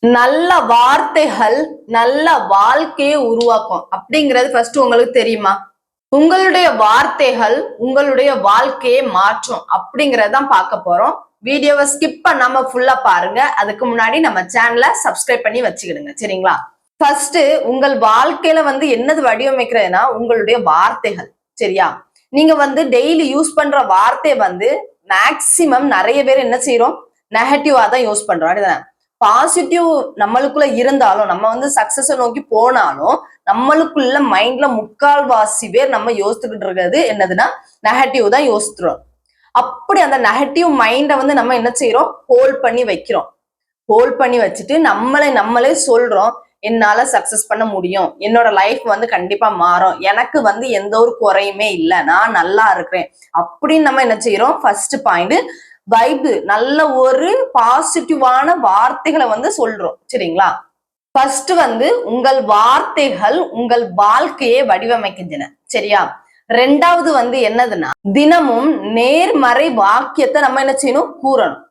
நல்ல வார்த்தைகள் நல்ல வாழ்க்கையை உருவாக்கும். அப்படிங்கிறது ஃபர்ஸ்ட் உங்களுக்கு தெரியுமா? உங்களுடைய வார்த்தைகள் உங்களுடைய வாழ்க்கையை மாற்றும் அப்படிங்கறதான் பார்க்க போறோம். வீடியோவை ஸ்கிப் பண்ணாம ஃபுல்லா பாருங்க. அதுக்கு முன்னாடி நம்ம சேனலை சப்ஸ்கிரைப் பண்ணி வச்சுக்கிடுங்க. சரிங்களா? ஃபர்ஸ்ட் உங்கள் வாழ்க்கையில வந்து என்னது வடிவமைக்கிறதுனா உங்களுடைய வார்த்தைகள். சரியா? நீங்க வந்து டெய்லி யூஸ் பண்ற வார்த்தை வந்து மேக்சிமம் நிறைய பேர் என்ன செய்யறோம் நெகட்டிவா தான் யூஸ் பண்றோம். அப்படிதானே? பாசிட்டிவ் நம்மளுக்குள்ள இருந்தாலும் நம்ம வந்து சக்சஸ நோக்கி போனாலும் நம்மளுக்குள்ள மைண்ட்ல முக்கால்வாசி பேர் நம்ம யோசிச்சுக்கிட்டு இருக்கிறது என்னதுன்னா நெகட்டிவ் தான் யோசித்துறோம் அப்படி அந்த நெகட்டிவ் மைண்டை வந்து நம்ம என்ன செய்யறோம்? ஹோல்ட் பண்ணி வைக்கிறோம். ஹோல்ட் பண்ணி வச்சுட்டு நம்மளை நம்மளே சொல்றோம் என்னால சக்சஸ் பண்ண முடியும். என்னோட லைஃப் வந்து கண்டிப்பா மாறும். எனக்கு வந்து எந்த ஒரு குறையுமே இல்லை. நான் நல்லா இருக்கிறேன். அப்படின்னு நம்ம என்ன செய்யறோம்? ஃபர்ஸ்ட் பாயிண்ட் வைபு நல்ல ஒரு பாசிட்டிவான வார்த்தைகளை வந்து சொல்றோம். சரிங்களா? ஃபர்ஸ்ட் வந்து உங்கள் வார்த்தைகள் உங்கள் வாழ்க்கையை வடிவமைக்கின்றன. சரியா? ரெண்டாவது வந்து என்னதுன்னா தினமும் நேர்மறை வாக்கியத்தை நம்ம என்ன செய்யணும்? கூறணும்.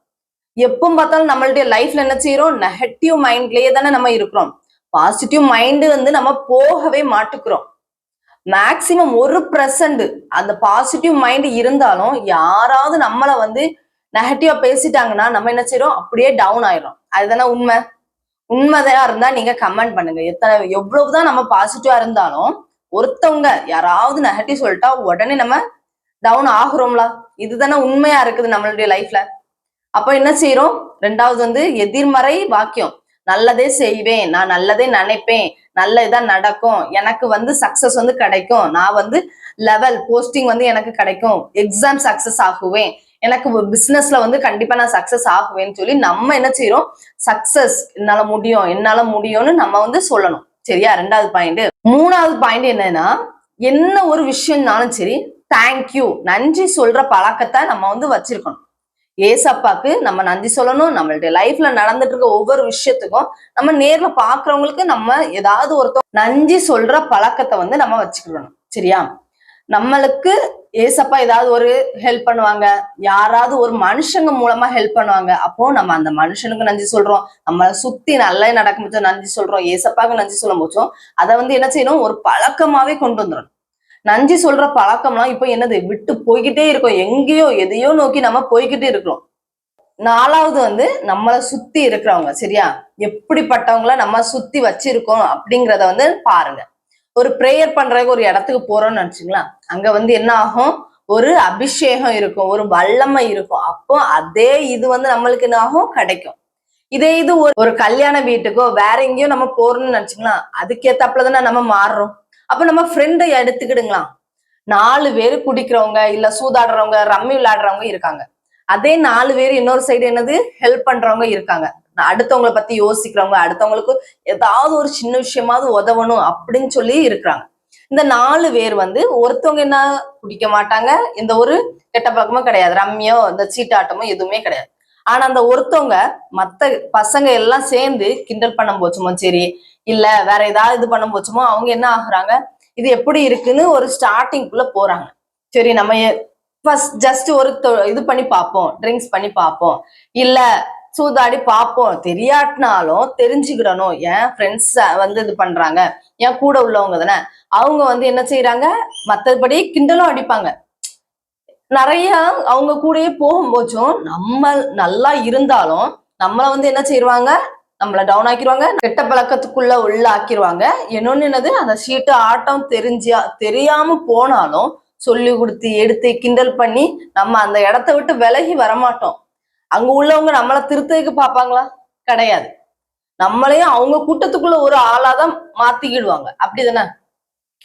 எப்போ பார்த்தாலும் நம்மளுடைய லைஃப்ல என்ன செய்யறோம்? நெகட்டிவ் மைண்ட்லயே தானே நம்ம இருக்கிறோம். பாசிட்டிவ் மைண்டு வந்து நம்ம போகவே மாட்டுக்கிறோம். மேக்சிமம் ஒரு பர்சன்ட் அந்த பாசிட்டிவ் மைண்ட் இருந்தாலும் யாராவது நம்மளை வந்து நெகட்டிவா பேசிட்டாங்கன்னா நம்ம என்ன செய்யறோம் அப்படியே டவுன் ஆயிரும் அதுதானே உண்மை? உண்மைதான் இருந்தா நீங்க கமெண்ட் பண்ணுங்க. எத்தனை எவ்வளவுதான் நம்ம பாசிட்டிவா இருந்தாலும் ஒருத்தவங்க யாராவது நெகட்டிவ் சொல்லிட்டா உடனே நம்ம டவுன் ஆகுறோம்ல. இதுதானே உண்மையா இருக்குது நம்மளுடைய லைஃப்ல அப்ப என்ன செய்யறோம் ரெண்டாவது வந்து எதிர்மறை வாக்கியம். நல்லதே செய்வேன் நான் நல்லதே நினைப்பேன் நல்ல இதா நடக்கும் எனக்கு வந்து சக்சஸ் வந்து கிடைக்கும். நான் வந்து லெவல் போஸ்டிங் வந்து எனக்கு கிடைக்கும். எக்ஸாம் சக்சஸ் ஆகுவேன். எனக்கு பிசினஸ்ல வந்து கண்டிப்பா நான் சக்சஸ் ஆகுவேன்னு சொல்லி நம்ம என்ன செய்யறோம் சக்சஸ் என்னால முடியும் என்னால முடியும்னு நம்ம வந்து சொல்லணும். சரியா? ரெண்டாவது பாயிண்ட் மூணாவது பாயிண்ட் என்னன்னா என்ன ஒரு விஷயம்னாலும் சரி தேங்க்யூ நன்றி சொல்ற பழக்கத்தை நம்ம வந்து வச்சிருக்கணும். ஏசப்பாக்கு நம்ம நன்றி சொல்லணும் நம்மளுடைய லைஃப்ல நடந்துட்டு இருக்க ஒவ்வொரு விஷயத்துக்கும் நம்ம நேர்ல பாக்குறவங்களுக்கு நம்ம ஏதாவது ஒருத்தர் நன்றி சொல்ற பழக்கத்தை வந்து நம்ம வச்சுக்கணும் சரியா? நம்மளுக்கு ஏசப்பா ஏதாவது ஒரு ஹெல்ப் பண்ணுவாங்க. யாராவது ஒரு மனுஷங்க மூலமா ஹெல்ப் பண்ணுவாங்க. அப்போ நம்ம அந்த மனுஷனுக்கு நன்றி சொல்றோம். நம்மளை சுத்தி நல்லா நடக்கும் முடிச்சோம் நன்றி சொல்றோம். ஏசப்பாக்கு நன்றி சொல்லும் போச்சும் அதை வந்து என்ன செய்யணும்? ஒரு பழக்கமாவே கொண்டு வந்துடும் நன்றி சொல்ற பழக்கம்லாம் இப்போ என்னது? விட்டு போய்கிட்டே இருக்கோம். எங்கேயோ எதையோ நோக்கி நம்ம போய்கிட்டே இருக்கிறோம். நாலாவது வந்து நம்மளை சுத்தி இருக்கிறவங்க சரியா? எப்படிப்பட்டவங்கள நம்ம சுத்தி வச்சிருக்கோம் அப்படிங்கிறத வந்து பாருங்க. ஒரு ப்ரேயர் பண்றதுக்கு ஒரு இடத்துக்கு போறோம்னு நினைச்சிங்களா அங்க வந்து என்ன ஆகும் ஒரு அபிஷேகம் இருக்கும் ஒரு வல்லமை இருக்கும். அப்போ அதே இது வந்து நம்மளுக்கு என்ன ஆகும் கிடைக்கும். இதே இது ஒரு ஒரு கல்யாண வீட்டுக்கோ வேற எங்கேயோ நம்ம போறோம்னு நினைச்சுக்கலாம். அதுக்கேத்தாப்புல தானே நம்ம மாறுறோம். அப்ப நம்ம ஃப்ரெண்டை எடுத்துக்கிடுங்களாம். நாலு பேர் குடிக்கிறவங்க இல்ல சூதாடுறவங்க ரம்மி விளையாடுறவங்க இருக்காங்க. அதே நாலு பேர் இன்னொரு சைடு என்னது? ஹெல்ப் பண்றவங்க இருக்காங்க. அடுத்தவங்களை பத்தி யோசிக்கிறவங்க அடுத்தவங்களுக்கு ஏதாவது ஒரு சின்ன விஷயமாவது உதவணும் அப்படின்னு சொல்லி இருக்கிறாங்க. இந்த நாலு பேர் வந்து ஒருத்தவங்க என்ன குடிக்க மாட்டாங்க? எந்த ஒரு கெட்ட பக்கமும் கிடையாது. ரம்மியோ இந்த சீட்டாட்டமோ எதுவுமே கிடையாது. ஆனா அந்த ஒருத்தவங்க மத்த பசங்க எல்லாம் சேர்ந்து கிண்டல் பண்ண போச்சுமோ? சரி. இல்ல வேற ஏதாவது இது பண்ண போச்சுமோ? அவங்க என்ன ஆகுறாங்க? இது எப்படி இருக்குன்னு ஒரு ஸ்டார்டிங்குள்ள போறாங்க. சரி நம்ம ஃபர்ஸ்ட் ஜஸ்ட் ஒரு இது பண்ணி பார்ப்போம். ட்ரிங்க்ஸ் பண்ணி பார்ப்போம். இல்ல சூதாடி பார்ப்போம் தெரியாட்டினாலும் தெரிஞ்சுக்கிடணும். என் ஃப்ரெண்ட்ஸ் வந்து இது பண்றாங்க. என் கூட உள்ளவங்க தானே. அவங்க வந்து என்ன செய்யறாங்க மத்தபடி கிண்டலும் அடிப்பாங்க. நிறைய அவங்க கூடயே போகும்போச்சும் நம்ம நல்லா இருந்தாலும் நம்மள வந்து என்ன செய்வாங்க? நம்மள டவுன் ஆக்கிடுவாங்க கெட்ட பழக்கத்துக்குள்ள உள்ள ஆக்கிடுவாங்க இன்னொன்னு என்னது? அந்த சீட்டு ஆட்டம் தெரிஞ்சா தெரியாம போனாலும் சொல்லி கொடுத்து எடுத்து கிண்டல் பண்ணி நம்ம அந்த இடத்த விட்டு விலகி வரமாட்டோம். அங்க உள்ளவங்க நம்மளை திருத்ததுக்கு பார்ப்பாங்களா? கிடையாது. நம்மளையும் அவங்க கூட்டத்துக்குள்ள ஒரு ஆளாதான் மாத்திக்கிடுவாங்க. அப்படிதானே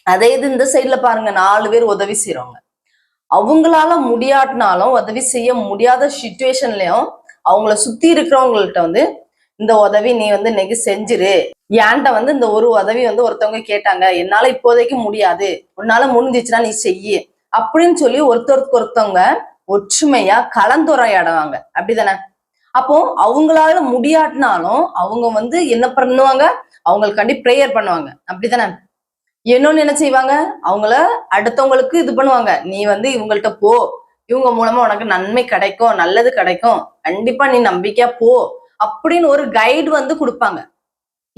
அதே இது இந்த சைட்ல பாருங்க நாலு பேர் உதவி செய்யறவங்க அவங்களால முடியாட்டினாலும் உதவி செய்ய முடியாத சுச்சுவேஷன்லயும் அவங்கள சுத்தி இருக்கிறவங்கள்ட்ட வந்து இந்த உதவி நீ வந்து இன்னைக்கு செஞ்சிரு. ஏன்ட்ட வந்து இந்த ஒரு உதவி வந்து ஒருத்தவங்க கேட்டாங்க என்னால இப்போதைக்கு முடியாது. உன்னால முடிஞ்சிச்சுன்னா நீ செய்யு. அப்படின்னு சொல்லி ஒருத்தருக்கு ஒருத்தவங்க ஒற்றுமையா கலந்துரையாடுவாங்க. அப்படிதானே? அப்போ அவங்களால முடியாட்டினாலும் அவங்க வந்து என்ன பண்ணுவாங்க? அவங்களுக்காண்டி ப்ரேயர் பண்ணுவாங்க. அப்படிதானே? இன்னொன்னு என்ன செய்வாங்க? அவங்கள அடுத்தவங்களுக்கு இது பண்ணுவாங்க. நீ வந்து இவங்கள்ட்ட போ. இவங்க மூலமா உனக்கு நன்மை கிடைக்கும் நல்லது கிடைக்கும். கண்டிப்பா நீ நம்பிக்கையா போ. அப்படின்னு ஒரு கைடு வந்து கொடுப்பாங்க.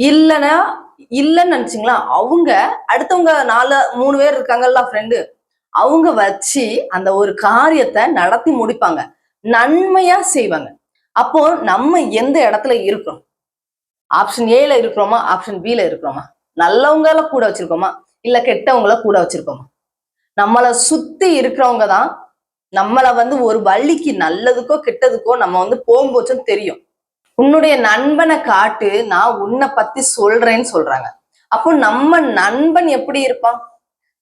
இல்லைன்னா இல்லைன்னு நினைச்சிங்களா? அவங்க அடுத்தவங்க நாலு மூணு பேர் இருக்காங்கல்ல ஃப்ரெண்டு அவங்க வச்சு அந்த ஒரு காரியத்தை நடத்தி முடிப்பாங்க. நன்மையா செய்வாங்க. அப்போ நம்ம எந்த இடத்துல இருக்கிறோம்? ஆப்ஷன் ஏல இருக்கிறோமா? ஆப்ஷன் பில இருக்கிறோமா? நல்லவங்கள கூட வச்சிருக்கோமா? இல்ல கெட்டவங்கள கூட வச்சிருக்கோமா? நம்மளை சுத்தி இருக்கிறவங்க தான் நம்மளை வந்து ஒரு வழிக்கு நல்லதுக்கோ கெட்டதுக்கோ நம்ம வந்து போகும்போச்சும் தெரியும். உன்னுடைய நண்பனை காட்டு நான் உன்னை பத்தி சொல்றேன்னு சொல்றாங்க. அப்போ நம்ம நண்பன் எப்படி இருப்பான்?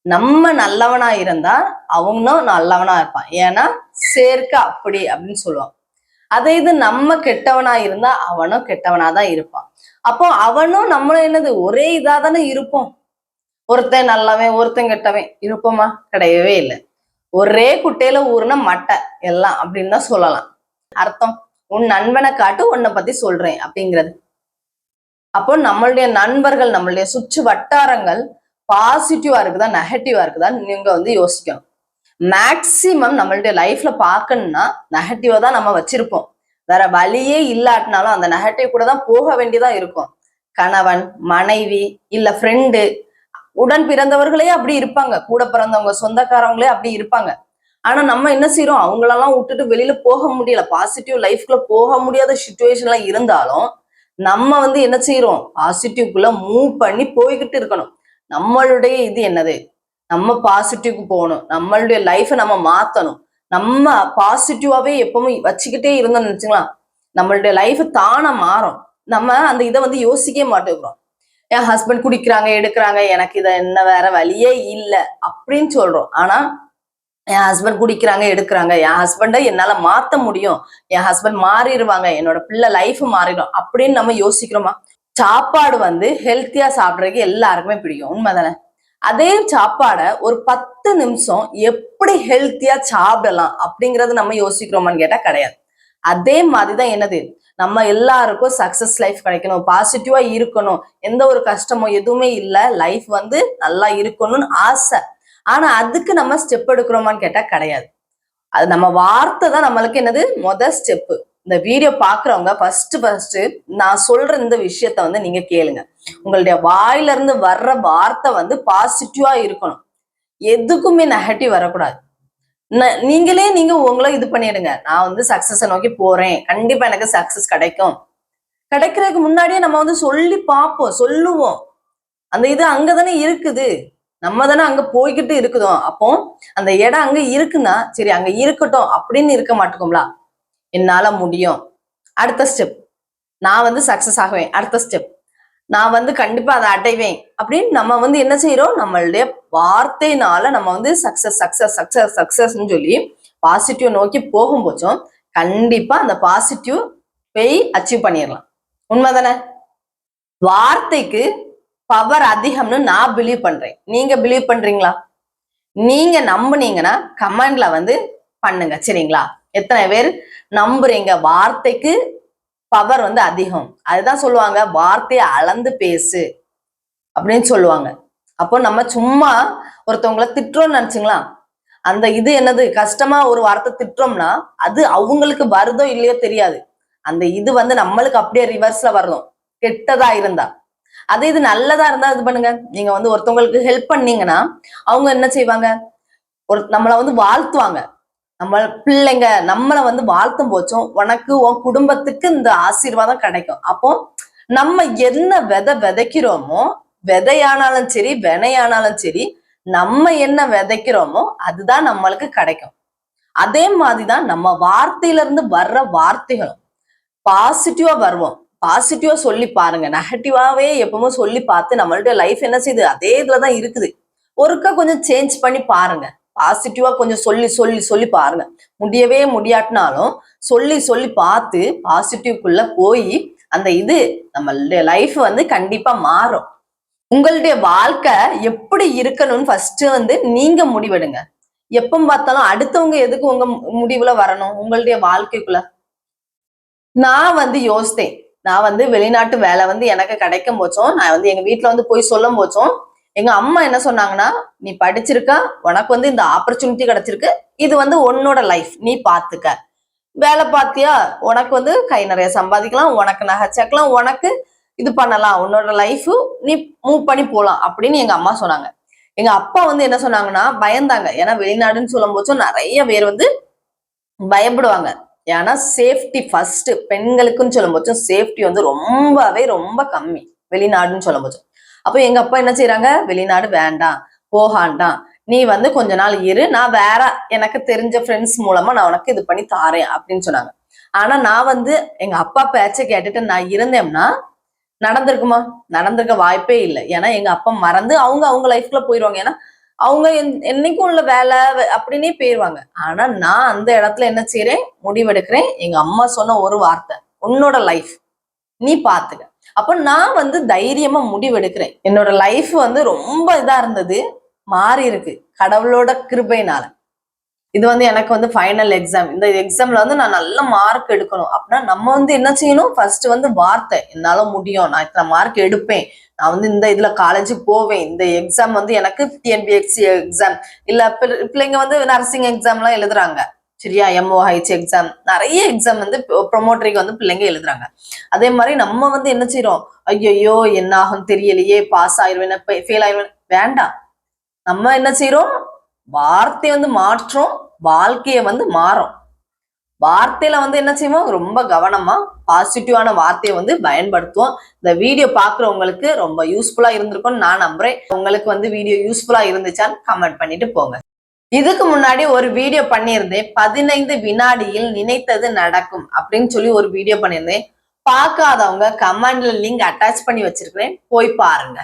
நம்ம நல்லவனா இருந்தா அவனும் நல்லவனா இருப்பான். ஏன்னா சேர்க்க அப்படி அப்படின்னு சொல்லுவான். அதே இது நம்ம கெட்டவனா இருந்தா அவனும் கெட்டவனா தான் இருப்பான். அப்போ அவனும் நம்மளும் என்னது ஒரே இதா தானே இருப்போம். ஒருத்தன் நல்லவன் ஒருத்தன் கெட்டவன் இருப்போமா? கிடையவே இல்லை. ஒரே குட்டையில ஊறுனா மட்டை எல்லாம் அப்படின்னு தான் சொல்லலாம். அர்த்தம்? உன் நண்பனை காட்டு உன்னை பத்தி சொல்றேன் அப்படிங்கிறது. அப்போ நம்மளுடைய நண்பர்கள் நம்மளுடைய சுற்று வட்டாரங்கள் பாசிட்டிவா இருக்குதா நெகட்டிவா இருக்குதா நீங்க வந்து யோசிக்கணும். மேக்சிமம் நம்மளுடைய லைஃப்ல பார்க்கணும்னா நெகட்டிவா தான் நம்ம வச்சிருப்போம். வேற வழியே இல்லாட்டினாலும் அந்த நெகட்டிவ் கூட தான் போக வேண்டியதா இருக்கும். கணவன் மனைவி இல்ல ஃப்ரெண்டு உடன் பிறந்தவர்களே அப்படி இருப்பாங்க. கூட பிறந்தவங்க சொந்தக்காரவங்களே அப்படி இருப்பாங்க. ஆனா நம்ம என்ன செய்யறோம் அவங்களெல்லாம் விட்டுட்டு வெளியில போக முடியல. பாசிட்டிவ் லைஃப்குள்ள போக முடியாத சுச்சுவேஷன்லாம் இருந்தாலும் நம்ம வந்து என்ன செய்யறோம் பாசிட்டிவ்குள்ள மூவ் பண்ணி போய்கிட்டு இருக்கணும். நம்மளுடைய இது என்னது? நம்ம பாசிட்டிவ்க்கு போகணும். நம்மளுடைய லைஃபை நம்ம மாத்தணும். நம்ம பாசிட்டிவாவே எப்பவும் வச்சுக்கிட்டே இருந்தோம்னு நினைச்சுங்களா நம்மளுடைய லைஃப் தானா மாறும். நம்ம அந்த இதை வந்து யோசிக்கவே மாட்டேங்கிறோம். என் ஹஸ்பண்ட் குடிக்கிறாங்க எடுக்கிறாங்க எனக்கு இதை என்ன வேற வழியே இல்லை அப்படின்னு சொல்றோம். ஆனா என் ஹஸ்பண்ட் குடிக்கிறாங்க எடுக்கிறாங்க. என் ஹஸ்பண்டை என்னால மாத்த முடியும். என் ஹஸ்பண்ட் மாறிடுவாங்க. என்னோட பிள்ளை லைஃப் மாறிடும் அப்படின்னு நம்ம யோசிக்கிறோமா? சாப்பாடு வந்து ஹெல்த்தியா சாப்பிட்றதுக்கு எல்லாருக்குமே பிடிக்கும். உண்மைதானே? அதே சாப்பாடை ஒரு பத்து நிமிஷம் எப்படி ஹெல்த்தியா சாப்பிடலாம் அப்படிங்கறது நம்ம யோசிக்கிறோமான்னு கேட்டா கிடையாது. அதே மாதிரிதான் என்னது? நம்ம எல்லாருக்கும் சக்சஸ் லைஃப் கிடைக்கணும். பாசிட்டிவா இருக்கணும். எந்த ஒரு கஷ்டமோ எதுவுமே இல்லை. லைஃப் வந்து நல்லா இருக்கணும்னு ஆசை. ஆனா அதுக்கு நம்ம ஸ்டெப் எடுக்கிறோமான்னு கேட்டா கிடையாது. அது நம்ம வார்த்தை தான் நம்மளுக்கு என்னது? முத ஸ்டெப்பு இந்த வீடியோ பாக்குறவங்க ஃபர்ஸ்ட் ஃபர்ஸ்ட் நான் சொல்ற இந்த விஷயத்த வந்து நீங்க கேளுங்க. உங்களுடைய வாயில இருந்து வர்ற வார்த்தை வந்து பாசிட்டிவா இருக்கணும். எதுக்குமே நெகட்டிவ் வரக்கூடாது. ந- நீங்களே நீங்க உங்களை இது பண்ணிடுங்க. நான் வந்து சக்சஸை நோக்கி போறேன். கண்டிப்பா எனக்கு சக்சஸ் கிடைக்கும். கிடைக்கிறதுக்கு முன்னாடியே நம்ம வந்து சொல்லி பார்ப்போம் சொல்லுவோம். அந்த இது அங்கதானே இருக்குது. நம்ம தானே அங்க போய்கிட்டு இருக்குதோ அப்போ அந்த இடம் அங்க இருக்குன்னா சரி அங்க இருக்கட்டும் அப்படின்னு இருக்க மாட்டோம்ல. என்னால முடியும். அடுத்த ஸ்டெப் நான் வந்து சக்சஸ் ஆகுவேன். அடுத்த ஸ்டெப் நான் வந்து கண்டிப்பா அதை அடைவேன். அப்படின்னு நம்ம வந்து என்ன செய்யறோம் நம்மளுடைய வார்த்தையினால நம்ம வந்து சக்சஸ் சக்சஸ் சக்சஸ் சக்சஸ்ன்னு சொல்லி பாசிட்டிவ் நோக்கி போகும்போச்சும் கண்டிப்பா அந்த பாசிட்டிவ் போய் அச்சீவ் பண்ணிடலாம். உண்மைதானே? வார்த்தைக்கு பவர் அதிகம்னு நான் பிலீவ் பண்றேன். நீங்க பிலீவ் பண்றீங்களா? நீங்க நம்புனீங்கன்னா கமெண்ட்ல வந்து பண்ணுங்க. சரிங்களா? எத்தனை பேர் நம்புறீங்க? வார்த்தைக்கு பவர் வந்து அதிகம். அதுதான் சொல்லுவாங்க வார்த்தையை அளந்து பேசு அப்படின்னு சொல்லுவாங்க. அப்போ நம்ம சும்மா ஒருத்தவங்கள திட்டுறோம்னு நினைச்சுங்களா? அந்த இது என்னது? கஷ்டமா ஒரு வார்த்தை திட்டுறோம்னா அது அவங்களுக்கு வருதோ இல்லையோ தெரியாது. அந்த இது வந்து நம்மளுக்கு அப்படியே ரிவர்ஸ்ல வரணும். கெட்டதா இருந்தா. அது இது நல்லதா இருந்தா இது பண்ணுங்க. நீங்க வந்து ஒருத்தவங்களுக்கு ஹெல்ப் பண்ணீங்கன்னா அவங்க என்ன செய்வாங்க? ஒரு நம்மளை வந்து வாழ்த்துவாங்க. நம்ம பிள்ளைங்க நம்மளை வந்து வாழ்த்தும் போச்சும் உனக்கு உன் குடும்பத்துக்கு இந்த ஆசீர்வாதம் கிடைக்கும். அப்போ நம்ம என்ன விதை விதைக்கிறோமோ விதையானாலும் சரி வினையானாலும் சரி நம்ம என்ன விதைக்கிறோமோ அதுதான் நம்மளுக்கு கிடைக்கும். அதே மாதிரிதான் நம்ம வார்த்தையில இருந்து வர்ற வார்த்தைகளும். பாசிட்டிவா வருவோம். பாசிட்டிவா சொல்லி பாருங்க. நெகட்டிவாவே எப்பவுமே சொல்லி பார்த்து நம்மளுடைய லைஃப் என்ன செய்யுது? அதே இதுலதான் இருக்குது. ஒருக்கா கொஞ்சம் சேஞ்ச் பண்ணி பாருங்க. பாசிட்டிவா கொஞ்சம் சொல்லி சொல்லி சொல்லி பாருங்க. முடியவே முடியாட்டினாலும் சொல்லி சொல்லி பார்த்து பாசிட்டிவ்க்குள்ள போய் அந்த இது நம்மளுடைய லைஃப் வந்து கண்டிப்பா மாறும். உங்களுடைய வாழ்க்கை எப்படி இருக்கணும்னு ஃபர்ஸ்ட் வந்து நீங்க முடிவெடுங்க. எப்போ பார்த்தாலும் அடுத்தவங்க எதுக்கு உங்க முடிவுல வரணும்? உங்களுடைய வாழ்க்கைக்குள்ள. நான் வந்து யோசித்தேன். நான் வந்து வெளிநாட்டு வேலை வந்து எனக்கு கிடைக்கும் போச்சும் நான் வந்து எங்க வீட்டுல வந்து போய் சொல்லும் போச்சும் எங்க அம்மா என்ன சொன்னாங்கன்னா நீ படிச்சிருக்க உனக்கு வந்து இந்த ஆப்பர்ச்சுனிட்டி கிடைச்சிருக்கு. இது வந்து உன்னோட லைஃப் நீ பாத்துக்க. வேலை பார்த்தியா உனக்கு வந்து கை நிறைய சம்பாதிக்கலாம். உனக்கு நகைச்சாக்கலாம் உனக்கு இது பண்ணலாம். உன்னோட லைஃப் நீ மூவ் பண்ணி போலாம். அப்படின்னு எங்க அம்மா சொன்னாங்க. எங்க அப்பா வந்து என்ன சொன்னாங்கன்னா பயந்தாங்க. ஏன்னா வெளிநாடுன்னு சொல்லும் போதும் நிறைய பேர் வந்து பயப்படுவாங்க. ஏன்னா சேஃப்டி ஃபர்ஸ்ட் பெண்களுக்குன்னு சொல்லும் போதும் சேஃப்டி வந்து ரொம்பவே ரொம்ப கம்மி. வெளிநாடுன்னு சொல்லும் போதும் அப்போ எங்க அப்பா என்ன செய்யறாங்க வெளிநாடு வேண்டாம் போகாண்டாம். நீ வந்து கொஞ்ச நாள் இரு நான் வேற எனக்கு தெரிஞ்ச ஃப்ரெண்ட்ஸ் மூலமா நான் உனக்கு இது பண்ணி தாரேன் அப்படின்னு சொன்னாங்க. ஆனா நான் வந்து எங்க அப்பா பேச்சை கேட்டுட்டு நான் இருந்தேன்னா நடந்திருக்குமா? நடந்திருக்க வாய்ப்பே இல்லை. ஏன்னா எங்க அப்பா மறந்து அவங்க அவங்க லைஃப்ல போயிடுவாங்க ஏன்னா அவங்க என்னைக்கும் உள்ள வேலை அப்படின்னே போயிருவாங்க. ஆனா நான் அந்த இடத்துல என்ன செய்யறேன் முடிவெடுக்கிறேன். எங்க அம்மா சொன்ன ஒரு வார்த்தை உன்னோட லைஃப் நீ பாத்துக்க. அப்போ நான் வந்து தைரியமா முடிவெடுக்கிறேன். என்னோட லைஃப் வந்து ரொம்ப இதா இருந்தது. மாறி இருக்கு. கடவுளோட கிருபைனால இது வந்து எனக்கு வந்து ஃபைனல் எக்ஸாம் இந்த எக்ஸாம்ல வந்து நான் நல்ல மார்க் எடுக்கணும். அப்படின்னா நம்ம வந்து என்ன செய்யணும்? ஃபர்ஸ்ட் வந்து வார்த்தை. என்னால முடியும். நான் இத்தனை மார்க் எடுப்பேன். நான் வந்து இந்த இதுல காலேஜ் போவேன். இந்த எக்ஸாம் வந்து எனக்கு டிஎன்பிஎஸ்சி எக்ஸாம் இல்ல பிள்ளைங்க வந்து நர்சிங் எக்ஸாம்லாம் எழுதுறாங்க. சரியா எம்ஓஹெச் எக்ஸாம் நிறைய எக்ஸாம் வந்து ப்ரொமோட்டரிக்கு வந்து பிள்ளைங்க எழுதுறாங்க. அதே மாதிரி நம்ம வந்து என்ன செய்யறோம் ஐயோ என்ன ஆகும் தெரியலையே பாஸ் ஆயிருவேன் ஃபெயில் ஆயிடுவேன் வேண்டாம். நம்ம என்ன செய்யறோம் வார்த்தையை வந்து மாற்றோம் வாழ்க்கையை வந்து மாறும். வார்த்தையில வந்து என்ன செய்வோம்? ரொம்ப கவனமா பாசிட்டிவான வார்த்தையை வந்து பயன்படுத்துவோம். இந்த வீடியோ பாக்குறவங்களுக்கு ரொம்ப யூஸ்ஃபுல்லா இருந்திருக்கும்னு நான் நம்புறேன். உங்களுக்கு வந்து வீடியோ யூஸ்ஃபுல்லா இருந்துச்சான்னு கமெண்ட் பண்ணிட்டு போங்க. இதுக்கு முன்னாடி ஒரு வீடியோ பண்ணியிருந்தேன். பதினைந்து வினாடியில் நினைத்தது நடக்கும் அப்படின்னு சொல்லி ஒரு வீடியோ பண்ணியிருந்தேன். பார்க்காதவங்க கமெண்ட்ல லிங்க் அட்டாச் பண்ணி வச்சிருக்கிறேன். போய் பாருங்க.